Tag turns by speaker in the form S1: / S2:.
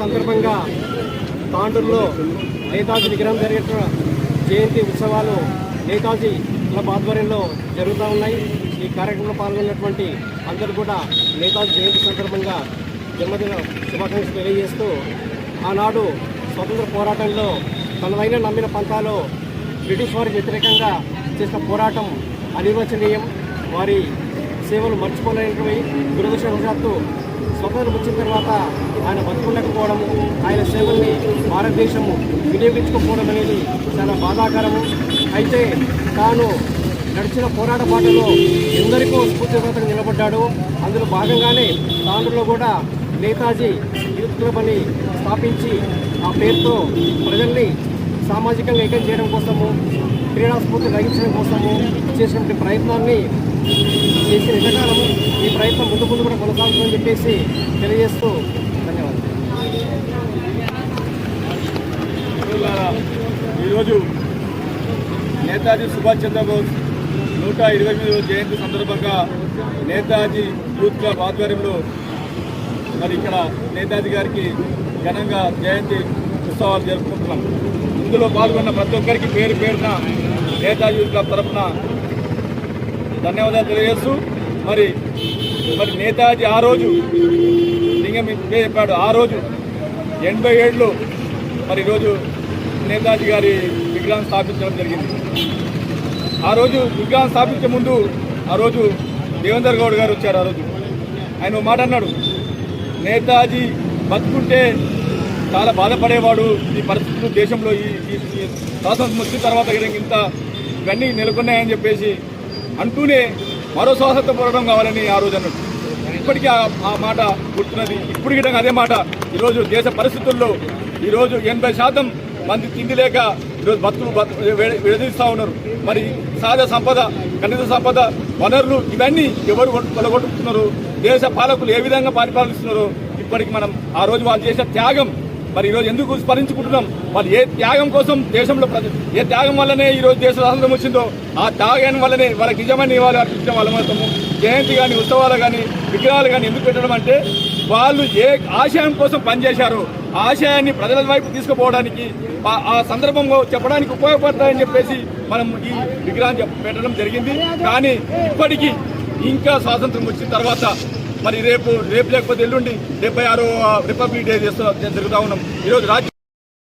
S1: సందర్భంగా తాండూరులో నేతాజీ విగ్రహం జరిగిన జయంతి ఉత్సవాలు నేతాజీ క్లబ్ ఆధ్వర్యంలో జరుగుతూ ఉన్నాయి. ఈ కార్యక్రమంలో పాల్గొన్నటువంటి అందరూ కూడా నేతాజీ జయంతి సందర్భంగా జన్మదిన శుభాకాంక్షలు తెలియజేస్తూ ఆనాడు స్వతంత్ర పోరాటంలో తనదైన నమ్మిన పంతాలో బ్రిటిష్ వారికి వ్యతిరేకంగా చేసిన పోరాటం అనిర్వచనీయం. వారి సేవలు మర్చిపోలేనివి. దురదృష్టవశాత్తు స్వతంత్రం వచ్చిన తర్వాత ఆయన బతుకులేకపోవడము ఆయన సేవల్ని భారతదేశము వినియోగించుకోకపోవడం అనేది చాలా బాధాకరము. అయితే తాను నడిచిన పోరాట పాటలో ఎందరికో స్ఫూర్తిదాతగా నిలబడ్డాడు. అందులో భాగంగానే తాండ్రులో కూడా నేతాజీ యూత్ క్లబ్ అని స్థాపించి ఆ పేరుతో ప్రజల్ని సామాజికంగా ఏకం చేయడం కోసము క్రీడా స్ఫూర్తి కలిగించడం కోసము చేసినటువంటి ప్రయత్నాన్ని చేసిన ఎంతకాలము ఈ ప్రయత్నం ముందు ముందు కూడా కొనసాగుతుందని చెప్పేసి తెలియజేస్తూ ధన్యవాదాలు.
S2: ఈరోజు నేతాజీ సుభాష్ చంద్రబోస్ నూట ఇరవై ఎనిమిదవ జయంతి సందర్భంగా నేతాజీ యూత్ క్లబ్ ఆధ్వర్యంలో మరి ఇక్కడ నేతాజీ గారికి ఘనంగా జయంతి ఉత్సవాలు జరుపుకుంటున్నాం. ఇందులో పాల్గొన్న ప్రతి ఒక్కరికి పేరు పేరున నేతాజీ యూత్ క్లబ్ తరఫున ధన్యవాదాలు తెలియజేస్తూ మరి మరి నేతాజీ ఆ రోజు లింగం ఇదే చెప్పాడు ఆ రోజు ఎనభై ఏడులో మరి ఈరోజు నేతాజీ గారి విగ్రహం స్థాపించడం జరిగింది. ఆ రోజు విగ్రహం స్థాపించే ముందు ఆ రోజు దేవేందర్ గౌడ్ గారు వచ్చారు ఆ రోజు. ఆయన మాట అన్నాడు నేతాజీ బతుకుంటే చాలా బాధపడేవాడు ఈ పరిస్థితులు దేశంలో ఈ స్వాతంత్రం వచ్చిన తర్వాత ఇంత ఇవన్నీ నెలకొన్నాయని చెప్పేసి అంటూనే మరో స్వాతంత్ర పోరాటం కావాలని ఆ రోజు అన్నాడు. ఇప్పటికీ ఆ- మాట గుర్తున్నది. ఇప్పటికి అదే మాట ఈరోజు దేశ పరిస్థితుల్లో ఈరోజు ఎనభై శాతం మంది తిండి లేక ఈరోజు బతుకులు విడదీస్తూ ఉన్నారు. మరి సహజ సంపద ఖనిజ సంపద వనరులు ఇవన్నీ ఎవరు కొట్టు- కొలగొట్టుతున్నారు దేశ పాలకులు ఏ విధంగా పరిపాలిస్తున్నారు? ఇప్పటికి మనం ఆ రోజు వాళ్ళు చేసిన త్యాగం మరి ఈరోజు ఎందుకు స్మరించుకుంటున్నాం? మరి ఏ త్యాగం కోసం దేశంలో ప్రజలు ఏ త్యాగం వల్లనే ఈరోజు దేశ స్వాతంత్రం వచ్చిందో ఆ త్యాగం వల్లనే వాళ్ళకి నిజమైన నివాళులు అర్పించడం వల్ల మాత్రము. జయంతి కానీ ఉత్సవాలు కానీ విగ్రహాలు కానీ ఎందుకు పెట్టడం అంటే వాళ్ళు ఏ ఆశయం కోసం పనిచేశారో ఆశయాన్ని ప్రజల వైపు తీసుకుపోవడానికి ఆ- సందర్భంలో చెప్పడానికి ఉపయోగపడతాయని చెప్పేసి మనం ఈ విగ్రహం పెట్టడం జరిగింది. కానీ ఇప్పటికీ ఇంకా స్వాతంత్రం వచ్చిన తర్వాత మరి రేపు రేపు లేకపోతే ఎల్లుండి డెబ్బై ఆరో రిపబ్లిక్ డే చేస్తూ జరుగుతూ ఉన్నాం. ఈరోజు రాజ్య